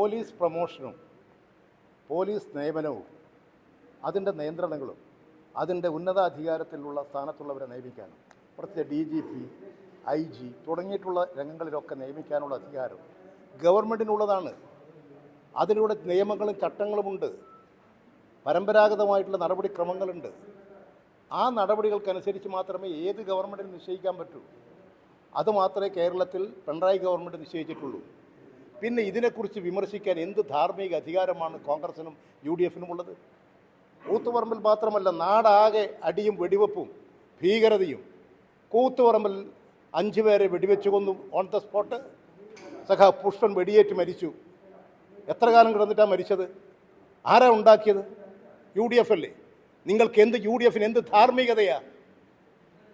Police പ്രമോഷനും police നിയമനവും അതിന്റെ നിയന്ത്രണങ്ങളും അതിന്റെ ഉന്നതാധികാരത്തിലുള്ള സ്ഥാനത്തുള്ളവരെ നിയമിക്കാനും പ്രത്യേക D G P I G തുടങ്ങിയിട്ടുള്ള രംഗങ്ങളിലൊക്കെ നിയമിക്കാനുള്ള അധികാരം ഗവൺമെന്റിനുള്ളതാണ്. അതിലൂടെ നിയമങ്ങളും ചട്ടങ്ങളുമുണ്ട് പരമ്പരാഗതമായിട്ടുള്ള നടപടിക്രമങ്ങളുണ്ട്. ആ നടപടികൾക്കനുസരിച്ച് മാത്രമേ ഏത് ഗവൺമെന്റിനും നിശ്ചയിക്കാൻ പറ്റൂ. അതുമാത്രമേ കേരളത്തിൽ പിണറായി ഗവൺമെന്റ് നിശ്ചയിച്ചിട്ടുള്ളൂ. പിന്നെ ഇതിനെക്കുറിച്ച് വിമർശിക്കാൻ എന്ത് ധാർമ്മിക അധികാരമാണ് കോൺഗ്രസിനും യു ഡി എഫിനും ഉള്ളത്? കൂത്തുപറമ്പിൽ മാത്രമല്ല നാടാകെ അടിയും വെടിവെപ്പും ഭീകരതയും. കൂത്തുപറമ്പിൽ അഞ്ചു പേരെ വെടിവെച്ചു കൊന്നു ഓൺ ദ സ്പോട്ട് സഖ പുഷ്പൻ വെടിയേറ്റ് മരിച്ചു. എത്ര കാലം കിടന്നിട്ടാണ് മരിച്ചത്? ആരാ ഉണ്ടാക്കിയത്? യു ഡി എഫ് അല്ലേ? നിങ്ങൾക്ക് എന്ത് യു ഡി എഫിന് എന്ത് ധാർമ്മികതയാ?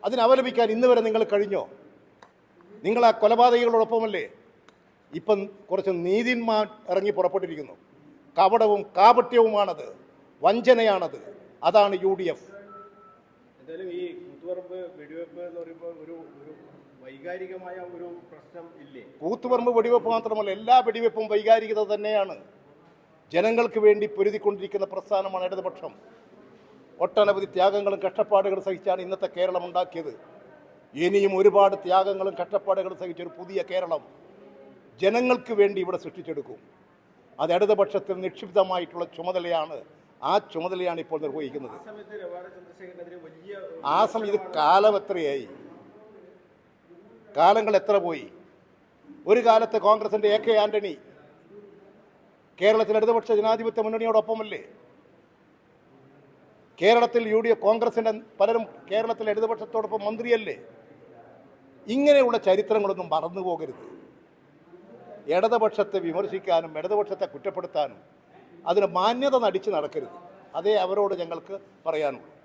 അതിനവലപിക്കാൻ ഇന്ന് വരെ നിങ്ങൾ കഴിഞ്ഞോ? നിങ്ങൾ ആ കൊലപാതകികളോടൊപ്പമല്ലേ? ഇപ്പം കുറച്ച് നീതിന്മാർ ഇറങ്ങി പുറപ്പെട്ടിരിക്കുന്നു. കപടവും കാപട്യവുമാണത്. വഞ്ചനയാണത്. അതാണ് യു ഡി എഫ്. എന്തായാലും ഈ കൂത്തുപറമ്പ് വെടിവെപ്പ് എന്ന് പറയുമ്പോൾ ഒരു ഒരു വൈകാരികമായ ഒരു പ്രശ്നം ഇല്ലേ? കൂത്തുപറമ്പ് വെടിവെപ്പ് മാത്രമല്ല എല്ലാ വെടിവെപ്പും വൈകാരികത തന്നെയാണ്. ജനങ്ങൾക്ക് വേണ്ടി പൊരുതിക്കൊണ്ടിരിക്കുന്ന പ്രസ്ഥാനമാണ് ഇടതുപക്ഷം. ഒട്ടനവധി ത്യാഗങ്ങളും കഷ്ടപ്പാടുകളും സഹിച്ചാണ് ഇന്നത്തെ കേരളം ഉണ്ടാക്കിയത്. ഇനിയും ഒരുപാട് ത്യാഗങ്ങളും കഷ്ടപ്പാടുകളും സഹിച്ച ഒരു പുതിയ കേരളം. ജനങ്ങൾക്ക് വേണ്ടി ഇവിടെ സൃഷ്ടിച്ചെടുക്കും. അത് ഇടതുപക്ഷത്തിൽ നിക്ഷിപ്തമായിട്ടുള്ള ചുമതലയാണ്. ആ ചുമതലയാണ് ഇപ്പോൾ നിർവഹിക്കുന്നത്. ആ സമയത്ത് കാലം എത്രയായി? കാലങ്ങൾ എത്ര പോയി? ഒരു കാലത്ത് കോൺഗ്രസിന്റെ എ കെ ആന്റണി കേരളത്തിൽ ഇടതുപക്ഷ ജനാധിപത്യ മുന്നണിയോടൊപ്പമല്ലേ? കേരളത്തിൽ യു ഡി എഫ് കോൺഗ്രസിന്റെ പലരും കേരളത്തിലെ ഇടതുപക്ഷത്തോടൊപ്പം മന്ത്രിയല്ലേ? ഇങ്ങനെയുള്ള ചരിത്രങ്ങളൊന്നും മറന്നു പോകരുത് ഇടതുപക്ഷത്തെ വിമർശിക്കാനും ഇടതുപക്ഷത്തെ കുറ്റപ്പെടുത്താനും അതിന് മാന്യത നടിച്ച് നടക്കരുത്. അതേ അവരോട് ഞങ്ങൾക്ക് പറയാനുള്ളൂ.